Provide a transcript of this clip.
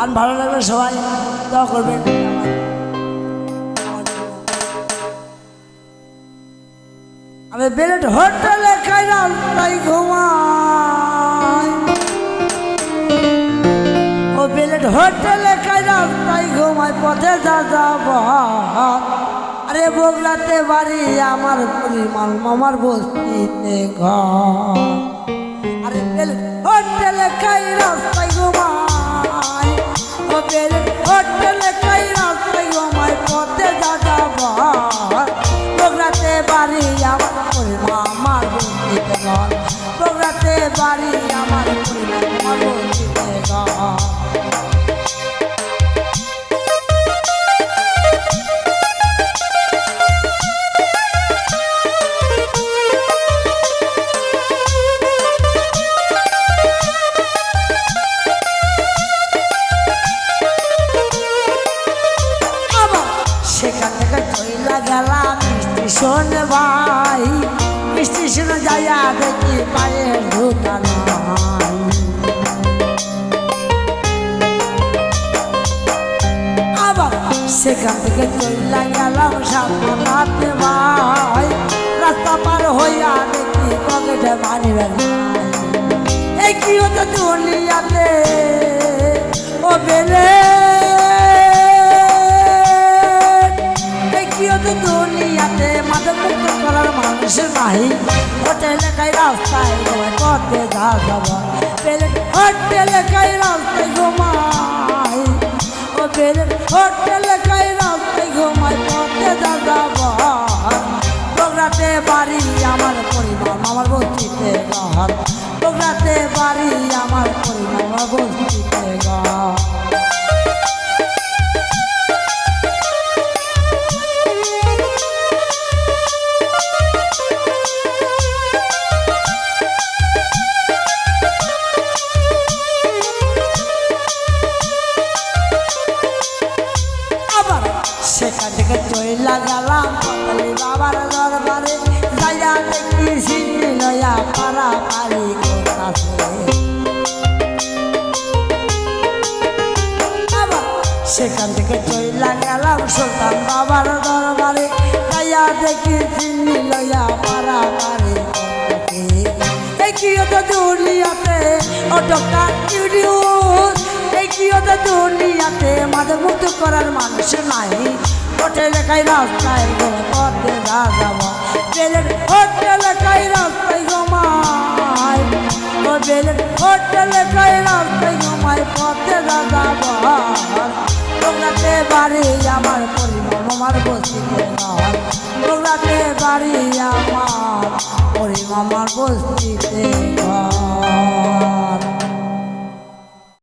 গান ভালো লাগলে সবাই দোয়া করবেন। আমি বেলেট হোটেলে খাইলাম, তাই ঘুমাই। ও বেলেট হোটেলে খাইলাম, তাই ঘুমাই, পথে যা যাব আরে বগলাতে বাড়ি আমার পরিমাণ, মামার বস্তিতে ঘর। আরে বেলেট হোটেলে খাই রাস্তায় ঘুমাই ও বেলেট হোটেলে খাই রাস্তায় ঘুমাই পথে যাব বগলাতে বাড়ি আমার পরিমাণ আমার বস্তিতে ঘর বগলাতে বাড়ি আমার গেলাম স্টেশন ভাই। যাইয়া দেখি আবার সেখান থেকে চইলা গেলাম সামনাতে ভাই। রাস্তা পার হইয়া দেখি পকেটে মানি ব্যাগ এই কি হতো দুনিয়াতে? ও বেলে নাই হোটেলে খাই রাস্তায় তোমায় পথে যা যাব হোটেলে খাই রাস্তায় ঘুমাই। ও বেলে হোটেলে খাই রাস্তায় ঘুমাই, পথে যা যাব বগরাতে বাড়ি আমার পরিবার আমার বস্তিতে ঘর। চইলা গেলাম পাতালি বাবার দরবারে, যাইয়া দেখি সিদ্ধি লইয়া পারা পারি করতাছে সেখান থেকে চইলা গেলাম সুলতান বাবার দরবারে, যাইয়া দেখি সিদ্ধি লইয়া পারা পারি কি হতো দুনিয়াতে ও ডক্টর ইউডিউস এই কি হতো দুনিয়াতে, মাঝে মুক্ত করার মানুষ নাই। হোটেলে খাই রাস্তায় গেলে পথে যাব বেলের হোটেলে খাই রাস্তায় ঘুমাই ও বেলের হোটেলে খাই রাস্তায় ঘুমাই পথে যাব তোমরাতে বাড়ি আমার পরিবার আমার বস্তিতে ঘর তোমরাতে বাড়ি আমার পরিবার আমার বস্তিতে ঘর